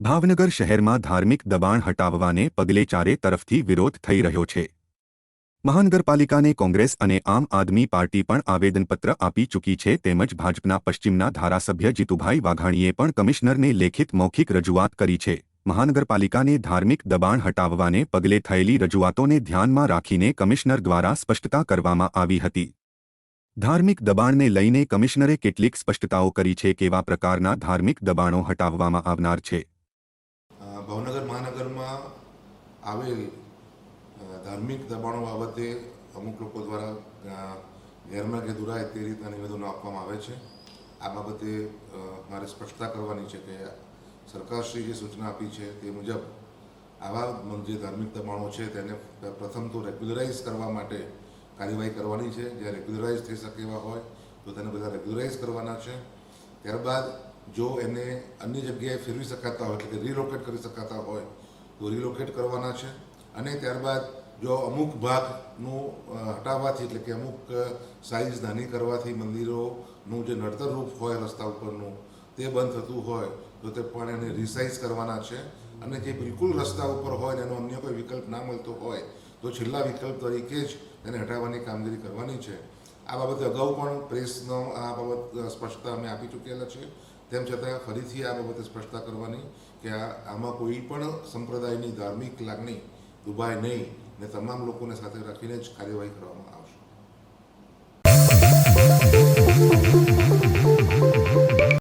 ભાવનગર શહેરમાં ધાર્મિક દબાણ હટાવવાને પગલે ચારે તરફથી વિરોધ થઈ રહ્યો છે. મહાનગરપાલિકાને કોંગ્રેસ અને આમ આદમી પાર્ટી પણ આવેદનપત્ર આપી ચૂકી છે તેમજ ભાજપના પશ્ચિમના ધારાસભ્ય જીતુભાઈ વાઘાણીએ પણ કમિશનરને લેખિત મૌખિક રજૂઆત કરી છે. મહાનગરપાલિકાને ધાર્મિક દબાણ હટાવવાને પગલે થયેલી રજૂઆતોને ધ્યાનમાં રાખીને કમિશનર દ્વારા સ્પષ્ટતા કરવામાં આવી હતી. ધાર્મિક દબાણને લઈને કમિશનરે કેટલીક સ્પષ્ટતાઓ કરી છે કેવા પ્રકારના ધાર્મિક દબાણો હટાવવામાં આવનાર છે. ભાવનગર મહાનગરમાં આવેલ ધાર્મિક દબાણો બાબતે અમુક લોકો દ્વારા ગેરમાર્ગે દુરાય તે રીતના નિવેદનો આપવામાં આવે છે. આ બાબતે મારે સ્પષ્ટતા કરવાની છે કે સરકારશ્રી જે સૂચના આપી છે તે મુજબ આવા જે ધાર્મિક દબાણો છે તેને પ્રથમ તો રેગ્યુલરાઇઝ કરવા માટે કાર્યવાહી કરવાની છે. જ્યાં રેગ્યુલરાઇઝ થઈ શકે એવા હોય, તો તેને બધા રેગ્યુલરાઇઝ કરવાના છે. ત્યારબાદ જો એને અન્ય જગ્યાએ ફેરવી શકાતા હોય, એટલે કે રિલોકેટ કરી શકાતા હોય, તો રિલોકેટ કરવાના છે. અને ત્યારબાદ જો અમુક ભાગનું હટાવવાથી, એટલે કે અમુક સાઇઝ નાની કરવાથી મંદિરોનું જે નડતર રૂપ હોય રસ્તા ઉપરનું, તે બંધ થતું હોય, તો તે પણ એને રિસાઇઝ કરવાના છે. અને જે બિલકુલ રસ્તા ઉપર હોય એનો અન્ય કોઈ વિકલ્પ ના મળતો હોય, તો છેલ્લા વિકલ્પ તરીકે જ એને હટાવવાની કામગીરી કરવાની છે. આ બાબતે અગાઉ પણ પ્રેસનો આ બાબત સ્પષ્ટતા અમે આપી ચૂકેલા છે. તેમ છતાં ફરીથી આ બાબતે સ્પષ્ટતા કરવાની કે આ, આમાં કોઈ પણ સંપ્રદાયની ધાર્મિક લાગણી દુભાય નહીં ને તમામ લોકોને સાથે રાખીને જ કાર્યવાહી કરવામાં આવશે.